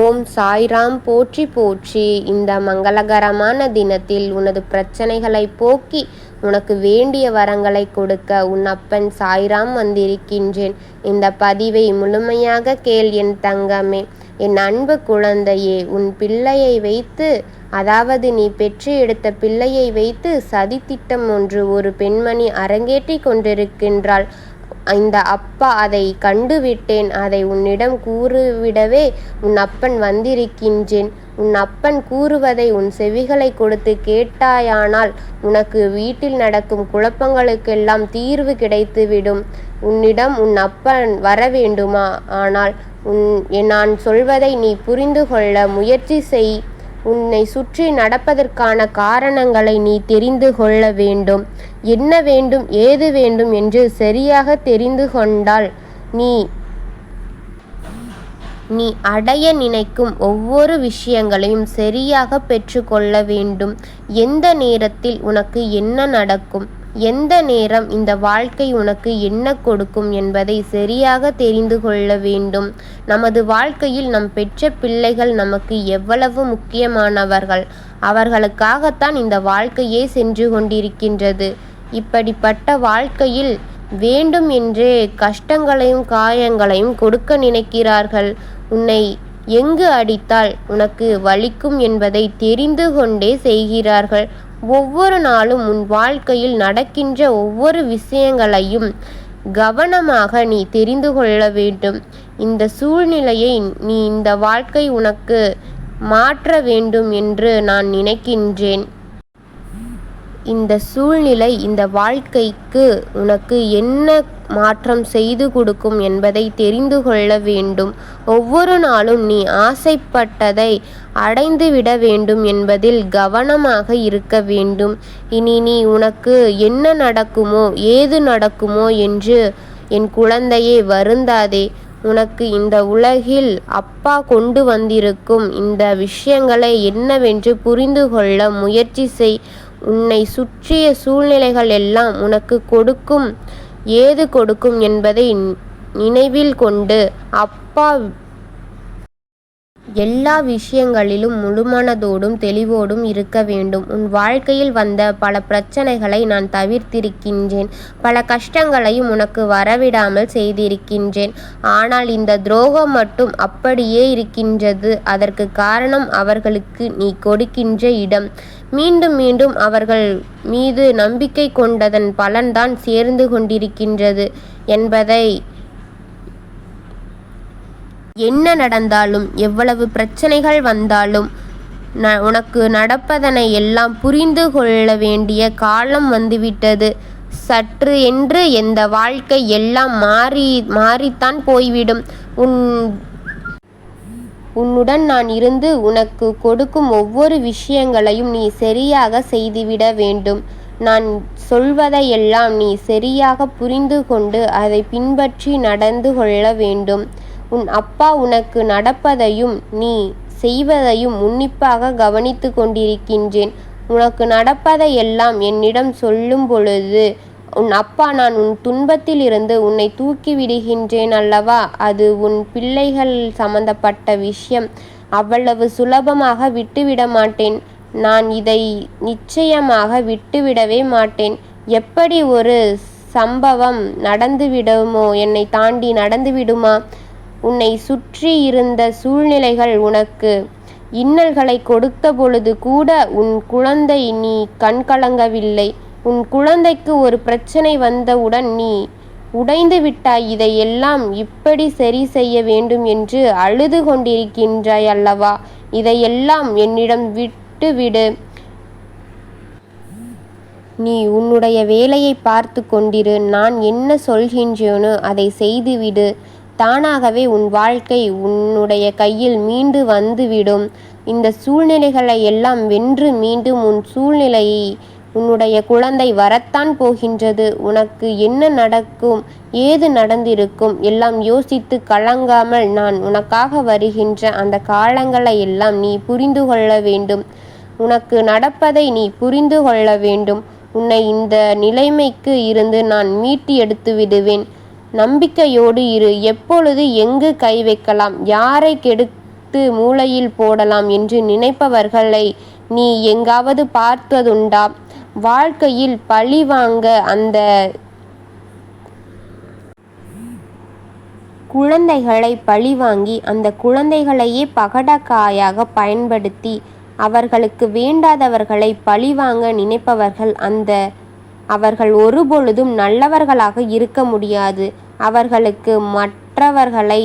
ஓம் சாய்ராம் போற்றி போற்றி. இந்த மங்களகரமான தினத்தில் உனது பிரச்சனைகளை போக்கி உனக்கு வேண்டிய வரங்களை கொடுக்க உன் அப்பன் சாய்ராம் வந்திருக்கின்றேன். இந்த பதிவை முழுமையாக கேள் என் தங்கமே. என் அன்பு குழந்தையே உன் பிள்ளையை வைத்து அதாவது நீ பெற்று எடுத்த பிள்ளையை வைத்து சதித்திட்டம் ஒன்று ஒரு பெண்மணி அரங்கேற்றி கொண்டிருக்கின்றாள். இந்த அப்பா அதை கண்டுவிட்டேன். அதை உன்னிடம் கூறிவிடவே உன் அப்பன் வந்திருக்கின்றேன். உன் அப்பன் கூறுவதை உன் செவிகளை கொடுத்து கேட்டாயானால் உனக்கு வீட்டில் நடக்கும் குழப்பங்களுக்கெல்லாம் தீர்வு கிடைத்துவிடும். உன்னிடம் உன் அப்பன் வர வேண்டுமா ஆனால் உன் நான் சொல்வதை நீ புரிந்து கொள்ள முயற்சி செய். உன்னை சுற்றி நடப்பதற்கான காரணங்களை நீ தெரிந்து கொள்ள வேண்டும். என்ன வேண்டும் ஏது வேண்டும் என்று சரியாக தெரிந்து கொண்டால் நீ நீ அடைய நினைக்கும் ஒவ்வொரு விஷயங்களையும் சரியாக பெற்றுக்கொள்ள வேண்டும். எந்த நேரத்தில் உனக்கு என்ன நடக்கும்? எந்த நேரம் இந்த வாழ்க்கை உனக்கு என்ன கொடுக்கும் என்பதை சரியாக தெரிந்து கொள்ள வேண்டும். நமது வாழ்க்கையில் நம் பெற்ற பிள்ளைகள் நமக்கு எவ்வளவு முக்கியமானவர்கள். அவர்களுக்காகத்தான் இந்த வாழ்க்கையே சென்று கொண்டிருக்கின்றது. இப்படிப்பட்ட வாழ்க்கையில் வேண்டும் என்றே கஷ்டங்களையும் காயங்களையும் கொடுக்க நினைக்கிறார்கள். உன்னை எங்கு அடித்தால் உனக்கு வலிக்கும் என்பதை தெரிந்து கொண்டே செய்கிறார்கள். ஒவ்வொரு நாளும் உன் வாழ்க்கையில் நடக்கின்ற ஒவ்வொரு விஷயங்களையும் கவனமாக நீ தெரிந்து கொள்ள வேண்டும். இந்த சூழ்நிலையை நீ இந்த வாழ்க்கை உனக்கு மாற்ற வேண்டும் என்று நான் நினைக்கின்றேன். இந்த சூழ்நிலை இந்த வாழ்க்கைக்கு உனக்கு என்ன மாற்றம் செய்து கொடுக்கும் என்பதை தெரிந்து கொள்ள வேண்டும். ஒவ்வொரு நாளும் நீ ஆசைப்பட்டதை அடைந்துவிட வேண்டும் என்பதில் கவனமாக இருக்க வேண்டும். இனி நீ உனக்கு என்ன நடக்குமோ ஏது நடக்குமோ என்று என் குழந்தையே வருந்தாதே. உனக்கு இந்த உலகில் அப்பா கொண்டு வந்திருக்கும் இந்த விஷயங்களை என்னவென்று புரிந்து கொள்ள முயற்சி செய். உன்னை சுற்றிய சூழ்நிலைகள் எல்லாம் உனக்கு கொடுக்கும். ஏது கொடுக்கும் என்பதை நினைவில் கொண்டு அப்பா எல்லா விஷயங்களிலும் முழுமனதோடும் தெளிவோடும் இருக்க வேண்டும். உன் வாழ்க்கையில் வந்த பல பிரச்சனைகளை நான் தவிர்த்திருக்கின்றேன். பல கஷ்டங்களையும் உனக்கு வரவிடாமல் செய்திருக்கின்றேன். ஆனால் இந்த துரோகம் மட்டும் அப்படியே இருக்கின்றது. அதற்கு காரணம் அவர்களுக்கு நீ கொடுக்கின்ற இடம். மீண்டும் மீண்டும் அவர்கள் மீது நம்பிக்கை கொண்டதன் பலன்தான் சேர்ந்து கொண்டிருக்கின்றது என்பதை என்ன நடந்தாலும் எவ்வளவு பிரச்சனைகள் வந்தாலும் ந உனக்கு நடப்பதனை எல்லாம் புரிந்து கொள்ள வேண்டிய காலம் வந்துவிட்டது. சற்று என்று எந்த வாழ்க்கை எல்லாம் மாறி மாறித்தான் போய்விடும். உன் உன்னுடன் நான் இருந்து உனக்கு கொடுக்கும் ஒவ்வொரு விஷயங்களையும் நீ சரியாக செய்துவிட வேண்டும். நான் சொல்வதையெல்லாம் நீ சரியாக புரிந்து கொண்டு அதை பின்பற்றி நடந்து கொள்ள வேண்டும். உன் அப்பா உனக்கு நடப்பதையும் நீ செய்வதையும் உன்னிப்பாக கவனித்து கொண்டிருக்கின்றேன். உனக்கு நடப்பதையெல்லாம் என்னிடம் சொல்லும் பொழுது உன் அப்பா நான் உன் துன்பத்தில் இருந்து உன்னை தூக்கி விடுகின்றேன் அல்லவா? அது உன் பிள்ளைகள் சம்பந்தப்பட்ட விஷயம். அவ்வளவு சுலபமாக விட்டுவிட மாட்டேன். நான் இதை நிச்சயமாக விட்டுவிடவே மாட்டேன். எப்படி ஒரு சம்பவம் நடந்துவிடுமோ? என்னை தாண்டி நடந்துவிடுமா? உன்னை சுற்றி இருந்த சூழ்நிலைகள் உனக்கு. இன்னல்களை கொடுத்த பொழுது கூட உன் குழந்தை நீ கண்கலங்கவில்லை. உன் குழந்தைக்கு ஒரு பிரச்சனை வந்தவுடன் நீ உடைந்து விட்டாய். இதையெல்லாம் இப்படி சரி செய்ய வேண்டும் என்று அழுது கொண்டிருக்கின்றாய் அல்லவா? இதையெல்லாம் என்னிடம் விட்டுவிடு நீ உன்னுடைய வேலையை பார்த்து கொண்டிரு. நான் என்ன சொல்கின்றேனோ அதை செய்துவிடு. தானாகவே உன் வாழ்க்கை உன்னுடைய கையில் மீண்டு வந்துவிடும். இந்த சூழ்நிலைகளை எல்லாம் வென்று மீண்டும் உன் சூழ்நிலையை உன்னுடைய குழந்தை வரத்தான் போகின்றது. உனக்கு என்ன நடக்கும்? ஏது நடந்திருக்கும்? எல்லாம் யோசித்து கலங்காமல் நான் உனக்காக வருகின்ற அந்த காலங்களை எல்லாம் நீ புரிந்து கொள்ள வேண்டும். உனக்கு நடப்பதை நீ புரிந்து கொள்ள வேண்டும். உன்னை இந்த நிலைமைக்கு இருந்து நான் மீட்டி எடுத்து விடுவேன். நம்பிக்கையோடு இரு. எப்பொழுது எங்கு கை வைக்கலாம்? யாரை கெடுத்து மூளையில் மூலையில் போடலாம் என்று நினைப்பவர்களை நீ எங்காவது பார்த்ததுண்டா? வாழ்க்கையில் பழி வாங்க அந்த குழந்தைகளை பழிவாங்கி அந்த குழந்தைகளையே பகடக்காயாக பயன்படுத்தி அவர்களுக்கு வேண்டாதவர்களை பழிவாங்க நினைப்பவர்கள் அந்த அவர்கள் ஒருபொழுதும் நல்லவர்களாக இருக்க முடியாது. அவர்களுக்கு மற்றவர்களை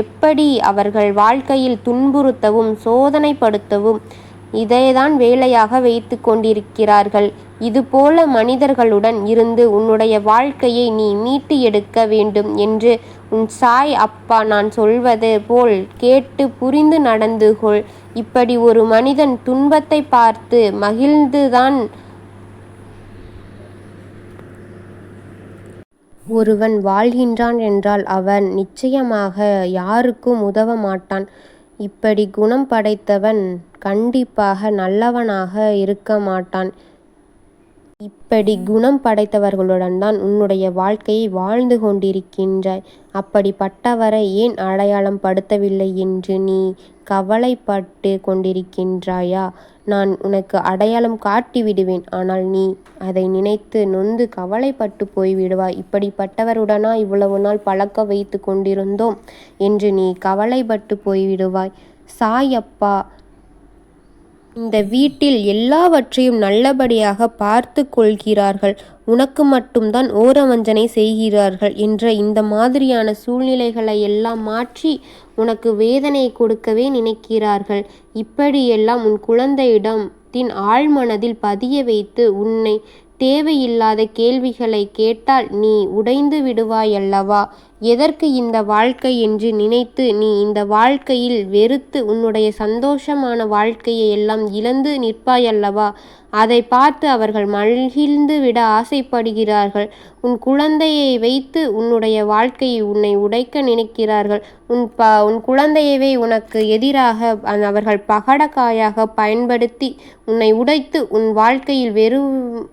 எப்படி அவர்கள் வாழ்க்கையில் துன்புறுத்தவும் சோதனைப்படுத்தவும் இதைதான் வேலையாக வைத்து கொண்டிருக்கிறார்கள். இதுபோல மனிதர்களுடன் இருந்து உன்னுடைய வாழ்க்கையை நீ மீட்டு எடுக்க வேண்டும் என்று உன் சாய் அப்பா நான் சொல்வது போல் கேட்டு புரிந்து நடந்து கொள். இப்படி ஒரு மனிதன் துன்பத்தை பார்த்து மகிழ்ந்துதான் ஒருவன் வாழ்கின்றான் என்றால் அவன் நிச்சயமாக யாருக்கும் உதவ மாட்டான் இப்படி குணம் படைத்தவன் கண்டிப்பாக நல்லவனாக இருக்க மாட்டான். இப்படி குணம் படைத்தவர்களுடன் தான் உன்னுடைய வாழ்க்கையை வாழ்ந்து கொண்டிருக்கின்றாய். அப்படிப்பட்டவரை ஏன் அடையாளம் படுத்தவில்லை என்று நீ கவலைப்பட்டு கொண்டிருக்கின்றாயா? நான் உனக்கு அடையாளம் காட்டி விடுவேன். ஆனால் நீ அதை நினைத்து நொந்து கவலைப்பட்டு போய்விடுவாய் இப்படிப்பட்டவருடனா இவ்வளவு நாள் பழக்க வைத்து கொண்டிருந்தோம் என்று நீ கவலைப்பட்டு போய்விடுவாய் அப்பா இந்த வீட்டில் எல்லாவற்றையும் நல்லபடியாக பார்த்து கொள்கிறார்கள். உனக்கு மட்டும்தான் ஓரவஞ்சனை செய்கிறார்கள் என்ற இந்த மாதிரியான சூழ்நிலைகளை எல்லாம் மாற்றி உனக்கு வேதனை கொடுக்கவே நினைக்கிறார்கள். இப்படியெல்லாம் உன் குழந்தையிடம் தின் ஆழ்மனதில் பதிய வைத்து உன்னை தேவையில்லாத கேள்விகளை கேட்டால் நீ உடைந்து விடுவாயல்லவா? எதற்கு இந்த வாழ்க்கை என்று நினைத்து நீ இந்த வாழ்க்கையில் வெறுத்து உன்னுடைய சந்தோஷமான வாழ்க்கையை எல்லாம் இழந்து நிற்பாயல்லவா? அதை பார்த்து அவர்கள் மகிழ்ந்து விட ஆசைப்படுகிறார்கள். உன் குழந்தையை வைத்து உன்னுடைய வாழ்க்கையை உன்னை உடைக்க நினைக்கிறார்கள். உன் ப உன் குழந்தையவே உனக்கு எதிராக அவர்கள் பகடக்காயாக பயன்படுத்தி உன்னை உடைத்து உன் வாழ்க்கையில் வெறும்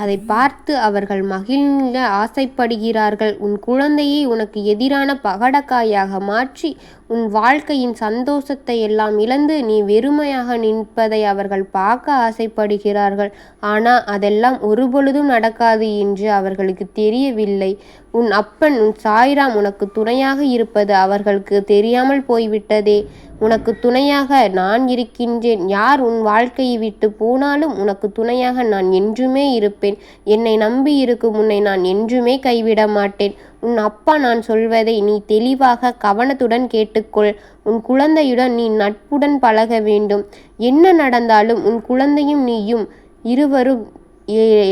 அதை பார்த்து அவர்கள் மகிழ்ந்த ஆசைப்படுகிறார்கள். உன் குழந்தையை உனக்கு எதிரான பகடக்காயாக மாற்றி உன் வாழ்க்கையின் சந்தோஷத்தை எல்லாம் இழந்து நீ வெறுமையாக நிற்பதை அவர்கள் பார்க்க ஆசைப்படுகிறார்கள். ஆனால் அதெல்லாம் ஒருபொழுதும் நடக்காது என்று அவர்களுக்கு தெரியவில்லை. உன் அப்பன் உன் சாய்ராம் உனக்கு துணையாக இருப்பது அவர்களுக்கு தெரியாமல் போய்விட்டதே. உனக்கு துணையாக நான் இருக்கின்றேன். யார் உன் வாழ்க்கையை விட்டு போனாலும் உனக்கு துணையாக நான் என்றுமே இருப்பேன். என்னை நம்பி இருக்கும் உன்னை நான் என்றுமே கைவிட மாட்டேன். உன் அப்பா நான் சொல்வதை நீ தெளிவாக கவனத்துடன் கேட்டுக்கொள். உன் குழந்தையுடன் நீ நட்புடன் பழக வேண்டும். என்ன நடந்தாலும் உன் குழந்தையும் நீயும் இருவரும்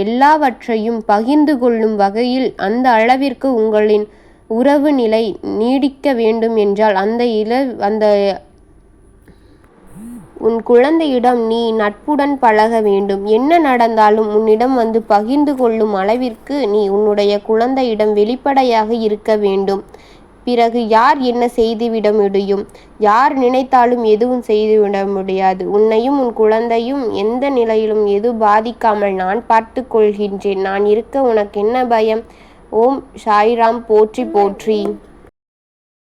எல்லாவற்றையும் பகிர்ந்து கொள்ளும் வகையில் அந்த அளவிற்கு உங்களின் உறவு நிலை நீடிக்க வேண்டும் என்றால் அந்த இள அந்த உன் குழந்தையிடம் நீ நட்புடன் பழக வேண்டும். என்ன நடந்தாலும் உன்னிடம் வந்து பகிர்ந்து கொள்ளும் அளவிற்கு நீ உன்னுடைய குழந்தையிடம் வெளிப்படையாக இருக்க வேண்டும். பிறகு யார் என்ன செய்துவிட முடியும்? யார் நினைத்தாலும் எதுவும் செய்துவிட முடியாது. உன்னையும் உன் குழந்தையும் எந்த நிலையிலும் எது பாதிக்காமல் நான் பார்த்து கொள்கின்றேன். நான் இருக்க உனக்கு என்ன பயம்? ஓம் சாய்ராம் போற்றி போற்றி.